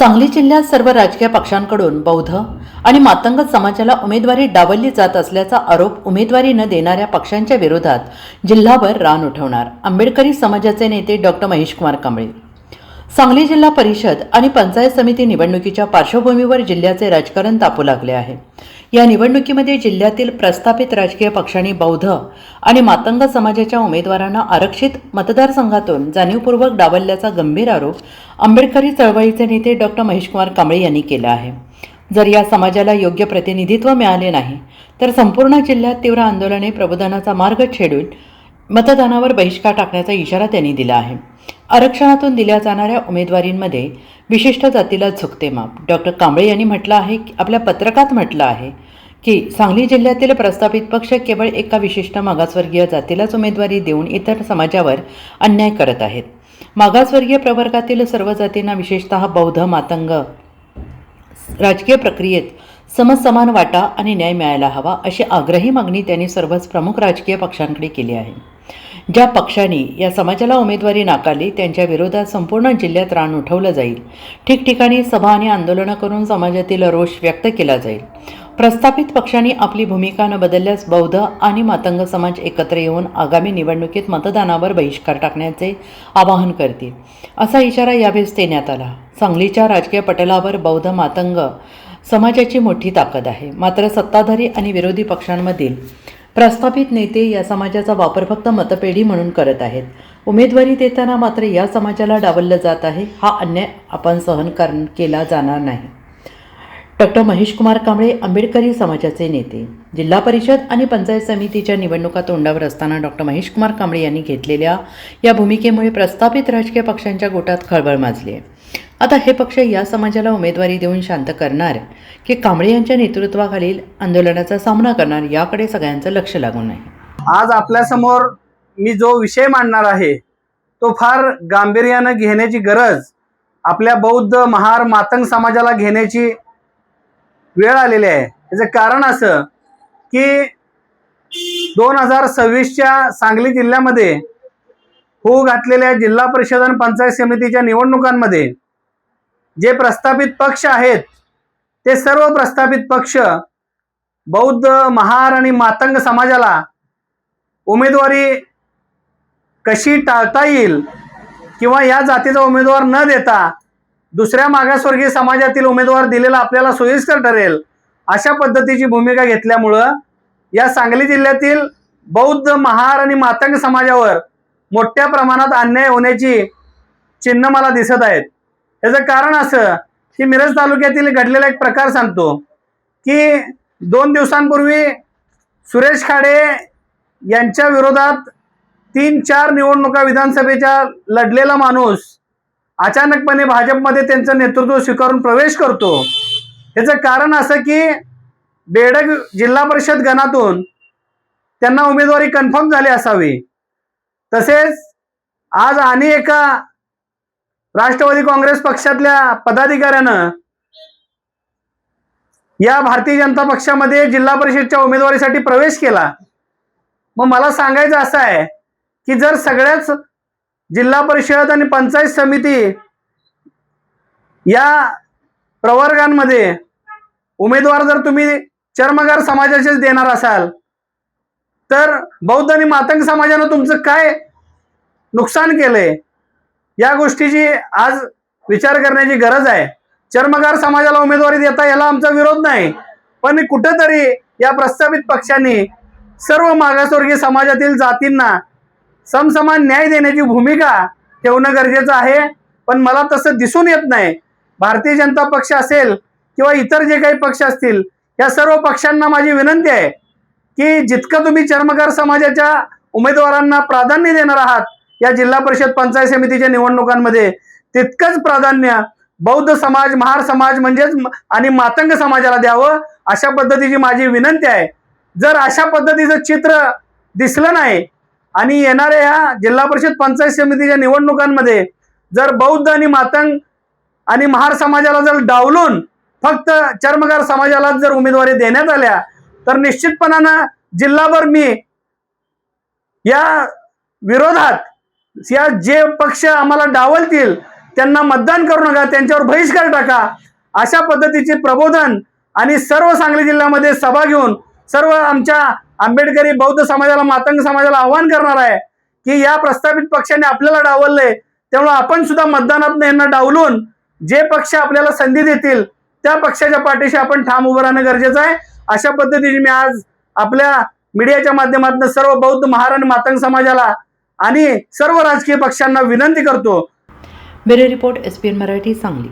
सांगली जिल्ह्यात सर्व राजकीय पक्षांकडून बौद्ध आणि मातंग समाजाला उमेदवारी डावलली जात असल्याचा आरोप उमेदवारी न देणाऱ्या पक्षांच्या विरोधात जिल्हाभर रान उठवणार. आंबेडकरी समाजाचे नेते डॉक्टर महेशकुमार कांबळे सांगली जिल्हा परिषद आणि पंचायत समिती निवडणुकीच्या पार्श्वभूमीवर जिल्ह्याचे राजकारण तापू लागले आहे. या निवडणुकीमध्ये जिल्ह्यातील प्रस्थापित राजकीय पक्षांनी बौद्ध आणि मातंग समाजाच्या उमेदवारांना आरक्षित मतदारसंघातून जाणीवपूर्वक डावलल्याचा गंभीर आरोप आंबेडकरी चळवळीचे नेते डॉक्टर महेशकुमार कांबळे यांनी केला आहे. जर या समाजाला योग्य प्रतिनिधित्व मिळाले नाही तर संपूर्ण जिल्ह्यात तीव्र आंदोलने प्रबोधनाचा मार्ग छेडून मतदानावर बहिष्कार टाकण्याचा इशारा त्यांनी दिला आहे. आरक्षणातून दिल्या जाणाऱ्या उमेदवारींमध्ये विशिष्ट जातीला झुकते माप. डॉक्टर कांबळे यांनी म्हटलं आहे की आपल्या पत्रकात म्हटलं आहे की सांगली जिल्ह्यातील प्रस्थापित पक्ष केवळ एका विशिष्ट मागासवर्गीय जातीलाच उमेदवारी देऊन इतर समाजावर अन्याय करत आहेत. मागासवर्गीय प्रवर्गातील सर्व जातींना विशेषतः बौद्ध मातंग राजकीय प्रक्रियेत समसमान वाटा आणि न्याय मिळायला हवा अशी आग्रही मागणी त्यांनी सर्वच प्रमुख राजकीय पक्षांकडे केली आहे. ज्या पक्षांनी या समाजाला उमेदवारी नाकारली त्यांच्या विरोधात संपूर्ण जिल्ह्यात रान उठवलं जाईल. ठिकठिकाणी सभा आणि आंदोलनं करून समाजातील रोष व्यक्त केला जाईल. प्रस्थापित पक्षांनी आपली भूमिका न बदलल्यास बौद्ध आणि मातंग समाज एकत्र येऊन आगामी निवडणुकीत मतदानावर बहिष्कार टाकण्याचे आवाहन करतील. असा इशारा यावेळेस देण्यात आला. सांगलीच्या राजकीय पटलावर बौद्ध मातंग समाजाची मोठी ताकद आहे. मात्र सत्ताधारी आणि विरोधी पक्षांमधील प्रस्थापित नेते या समाजाचा वापर फक्त मतपेढी म्हणून करत आहेत. उमेदवारी देताना मात्र या समाजाला डावललं जात आहे. हा अन्याय आपण सहन कर केला जाणार नाही. डॉक्टर महेश कुमार कांबळे आंबेडकरी समाजाचे नेते. जिल्हा परिषद आणि पंचायत समितीच्या निवडणुका तोंडावर असताना डॉक्टर महेश कुमार कांबळे यांनी घेतलेल्या या भूमिकेमुळे प्रस्थापित राजकीय पक्षांच्या गोटात खळबळ माजली आहे. आता हे पक्ष या समाजाला उमेदवारी देऊन शांत करणार की कांबळे यांच्या नेतृत्वाखालील आंदोलनाचा सामना करणार याकडे सगळ्यांचं लक्ष लागून आहे. आज आपल्यासमोर मी जो विषय मांडणार आहे तो फार गांभीर्यानं घेण्याची गरज आपल्या बौद्ध महार मातंग समाजाला घेण्याची वेळ आलेली आहे. त्याचं कारण असं की दोन हजार सव्वीसच्या सांगली जिल्ह्यामध्ये होऊ घातलेल्या जिल्हा परिषद आणि पंचायत समितीच्या निवडणुकांमध्ये जे प्रस्थापित पक्ष आहेत ते सर्व प्रस्थापित पक्ष बौद्ध महार आणि मातंग समाजाला उमेदवारी कशी टाळता येईल किंवा या जातीचा उमेदवार न देता दुसऱ्या मागासवर्गीय समाजातील उमेदवार दिलेला आपल्याला सोयीस्कर ठरेल अशा पद्धतीची भूमिका घेतल्यामुळं या सांगली जिल्ह्यातील बौद्ध महार आणि मातंग समाजावर मोठ्या प्रमाणात अन्याय होण्याची चिन्ह मला दिसत आहेत. याचं कारण असं की मिरज तालुक्यातील घडलेला एक प्रकार सांगतो की दोन दिवसांपूर्वी सुरेश खाडे यांच्या विरोधात तीन चार निवडणुका विधानसभेच्या लढलेला माणूस अचानकपणे भाजपमध्ये त्यांचं नेतृत्व स्वीकारून प्रवेश करतो. याचं कारण असं की बेडग जिल्हा परिषद गणातून त्यांना उमेदवारी कन्फर्म झाली असावी. तसेच आज आणि एका राष्ट्रवादी काँग्रेस पक्षातल्या पदाधिकाऱ्यानं या भारतीय जनता पक्षामध्ये जिल्हा परिषदच्या उमेदवारीसाठी प्रवेश केला. मग मला सांगायचं असं आहे की जर सगळ्याच जिल्हा परिषद आणि पंचायत समिती या प्रवर्गांमध्ये उमेदवार जर तुम्ही चर्मगार समाजाचेच देणार असाल तर बौद्ध आणि मातंग समाजानं तुमचं काय नुकसान केलंय? या गोष्टीची आज विचार करण्याची गरज आहे. चर्मगार समाजाला उमेदवारी देता याला आमचा विरोध नाही. पण कुठंतरी या प्रस्तावित पक्षांनी सर्व मागासवर्गीय समाजातील जातींना समसमान न्याय देण्याची भूमिका ठेवणं गरजेचं आहे. पण मला तसं दिसून येत नाही. भारतीय जनता पक्ष असेल किंवा इतर जे काही पक्ष असतील या सर्व पक्षांना माझी विनंती आहे की जितकं तुम्ही चर्मकार समाजाच्या उमेदवारांना प्राधान्य देणार आहात या जिल्हा परिषद पंचायत समितीच्या निवडणुकांमध्ये तितकंच प्राधान्य बौद्ध समाज महार समाज म्हणजेच आणि मातंग समाजाला द्यावं अशा पद्धतीची माझी विनंती आहे. जर अशा पद्धतीचं चित्र दिसलं नाही आणि येणाऱ्या या जिल्हा परिषद पंचायत समितीच्या निवडणुकांमध्ये जर बौद्ध आणि मातंग आणि महार समाजाला जर डावलून फक्त चर्मकार समाजाला जर उमेदवारी देण्यात आल्या तर निश्चितपणानं जिल्हाभर मी या विरोधात या जे पक्ष आम्हाला डावलतील त्यांना मतदान करू नका त्यांच्यावर बहिष्कार टाका. अशा पद्धतीचे प्रबोधन आणि सर्व सांगली जिल्ह्यामध्ये सभा घेऊन सर्व आमच्या आंबेडकरी बौद्ध समाजाला मातंग समाजाला आव्हान करणार आहे की या प्रस्थापित पक्षाने आपल्याला डावलले त्यामुळे आपण सुद्धा मतदानात यांना डावलून जे पक्ष आपल्याला संधी देतील त्या पक्षाच्या पाठीशी आपण ठाम उभं राहणं गरजेचं आहे. अशा पद्धतीने मी आज आपल्या मीडियाच्या माध्यमातून सर्व बौद्ध महार आणि मातंग समाजाला आणि सर्व राजकीय पक्षांना विनंती करतो. Bureau report S P N Marathi Sangli.